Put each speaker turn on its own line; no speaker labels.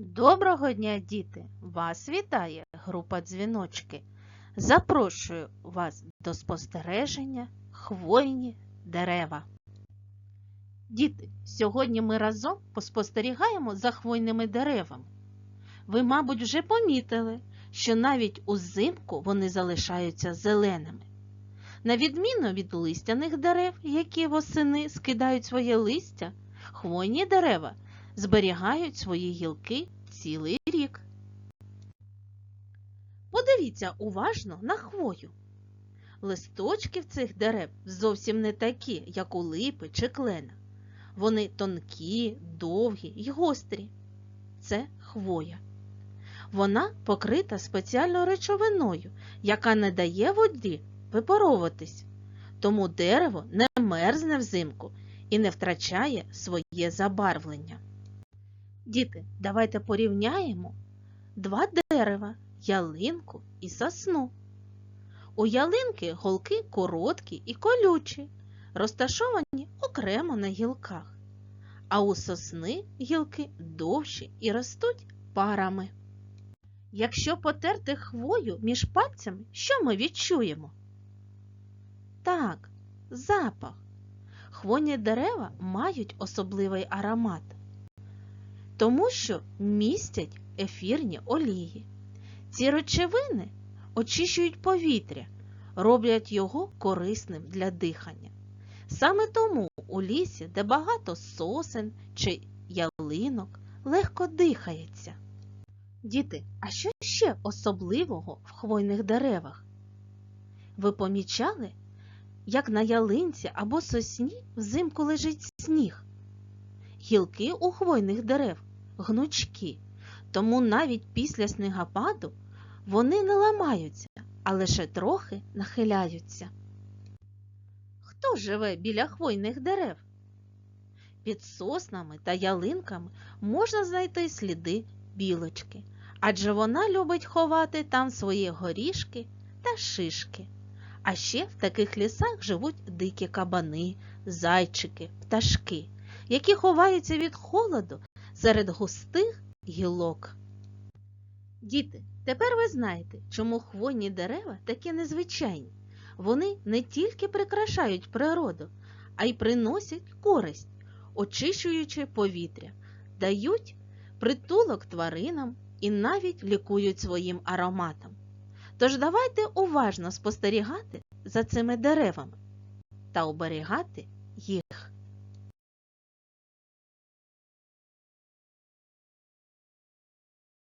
Доброго дня, діти! Вас вітає група дзвіночки. Запрошую вас до спостереження хвойні дерева. Діти, сьогодні ми разом поспостерігаємо за хвойними деревами. Ви, мабуть, вже помітили, що навіть узимку вони залишаються зеленими. На відміну від листяних дерев, які восени скидають своє листя, хвойні дерева зберігають свої гілки цілий рік. Подивіться уважно на хвою. Листочки в цих дерев зовсім не такі, як у липи чи клена. Вони тонкі, довгі й гострі. Це хвоя. Вона покрита спеціальною речовиною, яка не дає воді випаровуватись. Тому дерево не мерзне взимку і не втрачає своє забарвлення. Діти, давайте порівняємо два дерева ялинку і сосну. У ялинки голки короткі і колючі, розташовані окремо на гілках, а у сосни гілки довші і ростуть парами. Якщо потерти хвою між пальцями, що ми відчуємо? Так, запах. Хвойні дерева мають особливий аромат тому що містять ефірні олії. Ці речовини очищують повітря, роблять його корисним для дихання. Саме тому у лісі, де багато сосен чи ялинок, легко дихається. Діти, а що ще особливого в хвойних деревах? Ви помічали, як на ялинці або сосні взимку лежить сніг? Гілки у хвойних дерев гнучкі, тому навіть після снігопаду вони не ламаються, а лише трохи нахиляються. Хто живе біля хвойних дерев? Під соснами та ялинками можна знайти сліди білочки, адже вона любить ховати там свої горішки та шишки. А ще в таких лісах живуть дикі кабани, зайчики, пташки, які ховаються від холоду серед густих гілок. Діти, тепер ви знаєте, чому хвойні дерева такі незвичайні. Вони не тільки прикрашають природу, а й приносять користь, очищуючи повітря, дають притулок тваринам і навіть лікують своїм ароматом. Тож давайте уважно спостерігати за цими деревами та оберігати